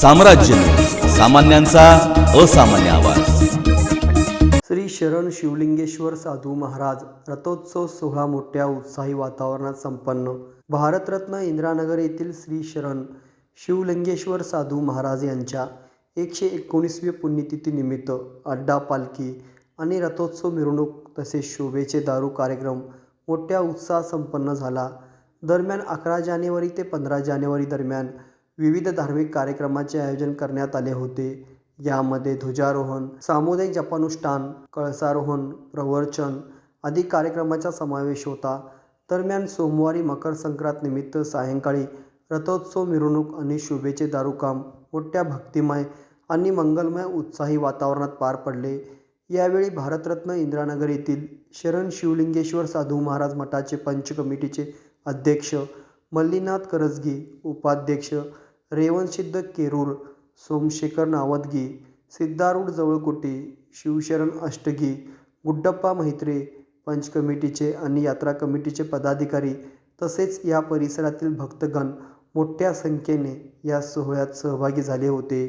साम्राज्य. सामान्यांचा असामान्य आवाज. श्री शरण शिवलिंगेश्वर साधू महाराज रथोत्सव सोहळा मोठ्या उत्साही वातावरणात संपन्न. भारतरत्न इंदिरानगर येथील श्री शरण शिवलिंगेश्वर साधू महाराज यांच्या एकशे एकोणीसवी पुण्यतिथीनिमित्त अड्डा पालखी आणि रथोत्सव मिरवणूक तसेच शोभेचे दारू कार्यक्रम मोठ्या उत्साहात संपन्न झाला. दरम्यान अकरा जानेवारी ते पंधरा जानेवारी दरम्यान विविध धार्मिक कार्यक्रमाचे आयोजन करण्यात आले होते. यामध्ये ध्वजारोहण सामुदायिक जपानुष्ठान कळसारोहण प्रवचन आदी कार्यक्रमाचा समावेश होता. दरम्यान सोमवारी मकर संक्रांत निमित्त सायंकाळी रथोत्सव मिरवणूक आणि शुभेचे दारुकाम मोठ्या भक्तिमय आणि मंगलमय उत्साही वातावरणात पार पडले. यावेळी भारतरत्न इंदिरानगर येथील शरण शिवलिंगेश्वर साधू महाराज मठाचे पंच कमिटीचे अध्यक्ष मल्लीनाथ करजगी उपाध्यक्ष रेवणसिद्ध केरूर सोमशेखर नावदगी सिद्धारूढ जवळकोटी शिवशरण अष्टगी गुड्डप्पा म्हात्रे पंच कमिटीचे आणि यात्रा कमिटीचे पदाधिकारी तसेच या परिसरातील भक्तगण मोठ्या संख्येने या सोहळ्यात सहभागी झाले होते.